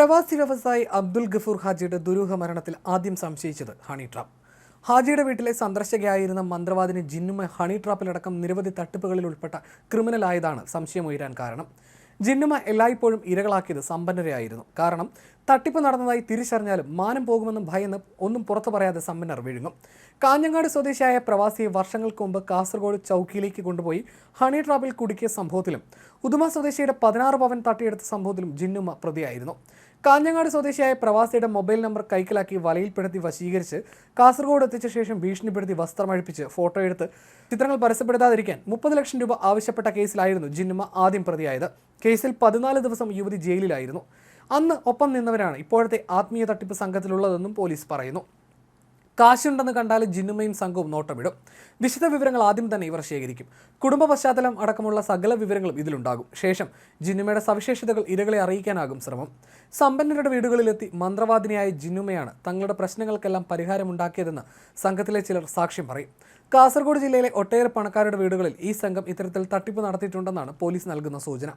പ്രവാസി വ്യവസായി അബ്ദുൽ ഗഫൂർ ഹാജിയുടെ ദുരൂഹ മരണത്തിൽ ആദ്യം സംശയിച്ചത് ഹണി ട്രാപ്പ്. ഹാജിയുടെ വീട്ടിലെ സന്ദർശകയായിരുന്ന മന്ത്രവാദിനി ജിന്നുമ ഹണി ട്രാപ്പിലടക്കം നിരവധി തട്ടിപ്പുകളിൽ ഉൾപ്പെട്ട ക്രിമിനൽ ആയതാണ് സംശയം ഉയരാൻ കാരണം. ജിന്നുമ എല്ലായ്പ്പോഴും ഇരകളാക്കിയത് സമ്പന്നരെയായിരുന്നു. കാരണം തട്ടിപ്പ് നടന്നതായി തിരിച്ചറിഞ്ഞാലും മാനം പോകുമെന്നും ഭയന്ന് ഒന്നും പുറത്തു പറയാതെ സമ്പന്നർ വിഴുങ്ങും. കാഞ്ഞങ്ങാട് സ്വദേശിയായ പ്രവാസിയെ വർഷങ്ങൾക്ക് മുമ്പ് കാസർഗോഡ് ചൗക്കിയിലേക്ക് കൊണ്ടുപോയി ഹണി ട്രാപ്പിൽ കുടുക്കിയ സംഭവത്തിലും ഉദുമ സ്വദേശിയുടെ പതിനാറ് പവൻ തട്ടിയെടുത്ത സംഭവത്തിലും ജിന്നുമ പ്രതിയായിരുന്നു. കാഞ്ഞങ്ങാട് സ്വദേശിയായ പ്രവാസിയുടെ മൊബൈൽ നമ്പർ കൈക്കലാക്കി വലയിൽപ്പെടുത്തി വശീകരിച്ച് കാസർഗോഡ് എത്തിച്ച ശേഷം ഭീഷണിപ്പെടുത്തി വസ്ത്രമഴിപ്പിച്ച് ഫോട്ടോ എടുത്ത് ചിത്രങ്ങൾ പരസ്യപ്പെടുത്താതിരിക്കാൻ മുപ്പത് ലക്ഷം രൂപ ആവശ്യപ്പെട്ട കേസിലായിരുന്നു ജിന്നുമ ആദ്യം പ്രതിയായത്. കേസിൽ പതിനാല് ദിവസം യുവതി ജയിലിലായിരുന്നു. അന്ന് ഒപ്പം നിന്നവരാണ് ഇപ്പോഴത്തെ ആത്മീയ തട്ടിപ്പ് സംഘത്തിലുള്ളതെന്നും പോലീസ് പറയുന്നു. കാശുണ്ടെന്ന് കണ്ടാൽ ജിന്നുമയും സംഘവും നോട്ടമിടും. വിശദ വിവരങ്ങൾ ആദ്യം തന്നെ ഇവർ ശേഖരിക്കും. കുടുംബ പശ്ചാത്തലം അടക്കമുള്ള സകല വിവരങ്ങളും ഇതിലുണ്ടാകും. ശേഷം ജിന്നുമയുടെ സവിശേഷതകൾ ഇരകളെ അറിയിക്കാനാകും ശ്രമം. സമ്പന്നരുടെ വീടുകളിലെത്തി മന്ത്രവാദിനിയായ ജിന്നുമയാണ് തങ്ങളുടെ പ്രശ്നങ്ങൾക്കെല്ലാം പരിഹാരമുണ്ടാക്കിയതെന്ന് സംഘത്തിലെ ചിലർ സാക്ഷ്യം പറയും. കാസർഗോഡ് ജില്ലയിലെ ഒട്ടേറെ പണക്കാരുടെ വീടുകളിൽ ഈ സംഘം ഇത്തരത്തിൽ തട്ടിപ്പ് നടത്തിയിട്ടുണ്ടെന്നാണ് പോലീസ് നൽകുന്ന സൂചന.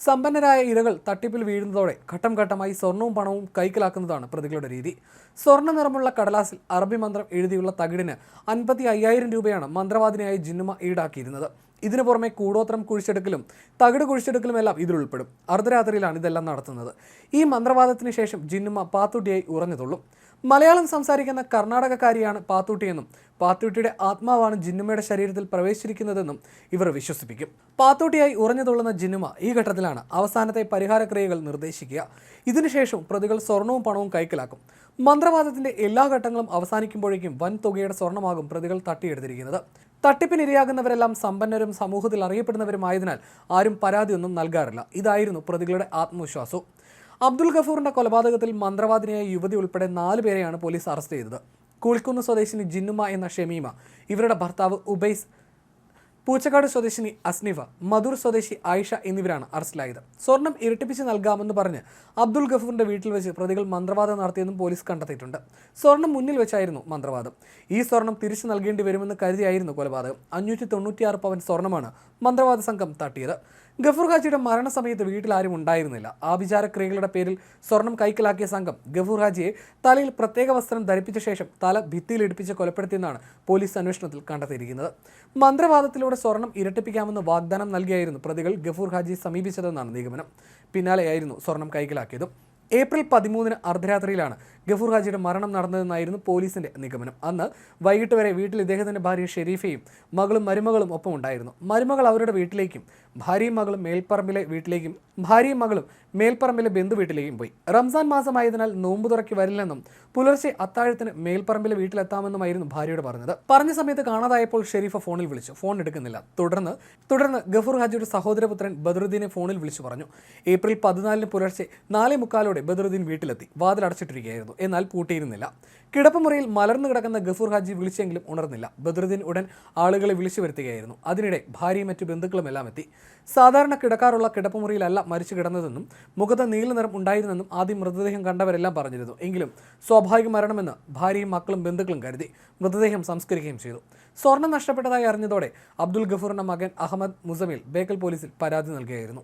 സമ്പന്നരായ ഇരകൾ തട്ടിപ്പിൽ വീഴുന്നതോടെ ഘട്ടം ഘട്ടമായി സ്വർണവും പണവും കൈക്കലാക്കുന്നതാണ് പ്രതികളുടെ രീതി. സ്വർണ നിറമുള്ള കടലാസിൽ അറബി മന്ത്രം എഴുതിയുള്ള തകിടിന് അൻപത്തി അയ്യായിരം രൂപയാണ് മന്ത്രവാദിനിയായ ജിന്നുമ ഈടാക്കിയിരുന്നത്. ഇതിനു പുറമെ കൂടോത്രം കുഴിച്ചെടുക്കലും തകിട് കുഴിച്ചെടുക്കലും എല്ലാം ഇതിൽ ഉൾപ്പെടും. അർദ്ധരാത്രിയിലാണ് ഇതെല്ലാം നടത്തുന്നത്. ഈ മന്ത്രവാദത്തിന് ശേഷം ജിന്നുമ പാത്തുട്ടിയായി ഉറഞ്ഞുതുള്ളും. മലയാളം സംസാരിക്കുന്ന കർണാടകക്കാരിയാണ് പാത്തൂട്ടിയെന്നും പാത്തൂട്ടിയുടെ ആത്മാവാണ് ജിന്നുമയുടെ ശരീരത്തിൽ പ്രവേശിച്ചിരിക്കുന്നതെന്നും ഇവർ വിശ്വസിപ്പിക്കും. പാത്തൂട്ടിയായി ഉറഞ്ഞുതുള്ളുന്ന ജിന്നുമ ഈ ഘട്ടത്തിലാണ് അവസാനത്തെ പരിഹാരക്രിയകൾ നിർദ്ദേശിക്കുക. ഇതിനുശേഷം പ്രതികൾ സ്വർണവും പണവും കൈക്കലാക്കും. മന്ത്രവാദത്തിന്റെ എല്ലാ ഘട്ടങ്ങളും അവസാനിക്കുമ്പോഴേക്കും വൻ തുകയുടെ സ്വർണമാകും പ്രതികൾ തട്ടിയെടുത്തിരിക്കുന്നത്. തട്ടിപ്പിനിരയാകുന്നവരെല്ലാം സമ്പന്നരും സമൂഹത്തിൽ അറിയപ്പെടുന്നവരുമായതിനാൽ ആരും പരാതിയൊന്നും നൽകാറില്ല. ഇതായിരുന്നു പ്രതികളുടെ ആത്മവിശ്വാസം. അബ്ദുൽ ഗഫൂറിന്റെ കൊലപാതകത്തിൽ മന്ത്രവാദിനിയായ യുവതി ഉൾപ്പെടെ നാല് പേരെയാണ് പോലീസ് അറസ്റ്റ് ചെയ്തത്. കുളിക്കുന്ന് സ്വദേശിനി ജിന്നുമ എന്ന ഷെമീമ ഇവരുടെ ഭർത്താവ് ഉബൈസ് പൂച്ചക്കാട് സ്വദേശിനി അസ്നിഫ മധുർ സ്വദേശി ആയിഷ എന്നിവരാണ് അറസ്റ്റിലായത്. സ്വർണം ഇരട്ടിപ്പിച്ച് നൽകാമെന്ന് പറഞ്ഞ് അബ്ദുൽ ഗഫൂറിന്റെ വീട്ടിൽ വെച്ച് പ്രതികൾ മന്ത്രവാദം നടത്തിയെന്നും പോലീസ് കണ്ടെത്തിയിട്ടുണ്ട്. സ്വർണം മുന്നിൽ വെച്ചായിരുന്നു മന്ത്രവാദം. ഈ സ്വർണം തിരിച്ചു നൽകേണ്ടി വരുമെന്ന് കരുതിയായിരുന്നു കൊലപാതകം. അഞ്ഞൂറ്റി തൊണ്ണൂറ്റിയാറ് പവൻ സ്വർണമാണ് മന്ത്രവാദ സംഘം തട്ടിയത്. ഗഫൂർ ഹാജിയുടെ മരണസമയത്ത് വീട്ടിൽ ആരും ഉണ്ടായിരുന്നില്ല. ആഭിചാരക്രിയകളുടെ പേരിൽ സ്വർണം കൈക്കലാക്കിയ സംഘം ഗഫൂർ ഹാജിയെ തലയിൽ പ്രത്യേക വസ്ത്രം ധരിപ്പിച്ച ശേഷം തല ഭിത്തിയിൽ ഇടിപ്പിച്ച് കൊലപ്പെടുത്തിയെന്നാണ് പോലീസ് അന്വേഷണത്തിൽ കണ്ടെത്തിയിരിക്കുന്നത്. മന്ത്രവാദത്തിലൂടെ സ്വർണം ഇരട്ടിപ്പിക്കാമെന്ന് വാഗ്ദാനം നൽകിയായിരുന്നു പ്രതികൾ ഗഫൂർ ഹാജി സമീപിച്ചതെന്നാണ് നിഗമനം. പിന്നാലെയായിരുന്നു സ്വർണം കൈക്കലാക്കിയതും. ഏപ്രിൽ പതിമൂന്നിന് അർദ്ധരാത്രിയിലാണ് ഗഫൂർ ഹാജിയുടെ മരണം നടന്നതെന്നായിരുന്നു പോലീസിന്റെ നിഗമനം. അന്ന് വൈകിട്ട് വരെ വീട്ടിൽ ഇദ്ദേഹത്തിന്റെ ഭാര്യ ഷെരീഫയും മകളും മരുമകളും ഒപ്പം ഉണ്ടായിരുന്നു. മരുമകൾ അവരുടെ വീട്ടിലേക്കും ഭാര്യയും മകളും മേൽപ്പറമ്പിലെ വീട്ടിലേക്കും ഭാര്യയും മകളും മേൽപ്പറമ്പിലെ ബന്ധു വീട്ടിലേക്കും പോയി. റംസാൻ മാസമായതിനാൽ നോമ്പ് തുറക്കി വരില്ലെന്നും പുലർച്ചെ അത്താഴത്തിന് മേൽപ്പറമ്പിലെ വീട്ടിലെത്താമെന്നുമായിരുന്നു ഭാര്യയോട് പറഞ്ഞത്. പറഞ്ഞ സമയത്ത് കാണാതായപ്പോൾ ഷെരീഫ ഫോണിൽ വിളിച്ചു. ഫോൺ എടുക്കുന്നില്ല. തുടർന്ന് തുടർന്ന് ഗഫൂർ ഹാജിയുടെ സഹോദരപുത്രൻ ബദറുദ്ദീനെ ഫോണിൽ വിളിച്ചു പറഞ്ഞു. ഏപ്രിൽ പതിനാലിന് പുലർച്ചെ നാലേ മുക്കാലോടെ ബദറുദ്ദീൻ വീട്ടിലെത്തി വാതിൽ അടച്ചിട്ടിരിക്കുകയായിരുന്നു എന്നാൽ പൂട്ടിയിരുന്നില്ല. കിടപ്പുമുറിയിൽ മലർന്നു കിടക്കുന്ന ഗഫൂർ ഹാജി വിളിച്ചെങ്കിലും ഉണർന്നില്ല. ബദറുദ്ദീൻ ഉടൻ ആളുകളെ വിളിച്ചു വരുത്തുകയായിരുന്നു. അതിനിടെ ഭാര്യയും മറ്റു ബന്ധുക്കളും എല്ലാം എത്തി. സാധാരണ കിടക്കാറുള്ള കിടപ്പുമുറിയിലല്ല മരിച്ചു കിടന്നതെന്നും മുഖത്ത് നീലനിറം ഉണ്ടായിരുന്നെന്നും ആദ്യം മൃതദേഹം കണ്ടവരെല്ലാം പറഞ്ഞിരുന്നു. എങ്കിലും സ്വാഭാവിക മരണമെന്ന് ഭാര്യയും മക്കളും ബന്ധുക്കളും കരുതി മൃതദേഹം സംസ്കരിക്കുകയും ചെയ്തു. സ്വർണം നഷ്ടപ്പെട്ടതായി അറിഞ്ഞതോടെ അബ്ദുൽ ഗഫൂറിന്റെ മകൻ അഹമ്മദ് മുസമിൽ ബേക്കൽ പോലീസിൽ പരാതി നൽകുകയായിരുന്നു.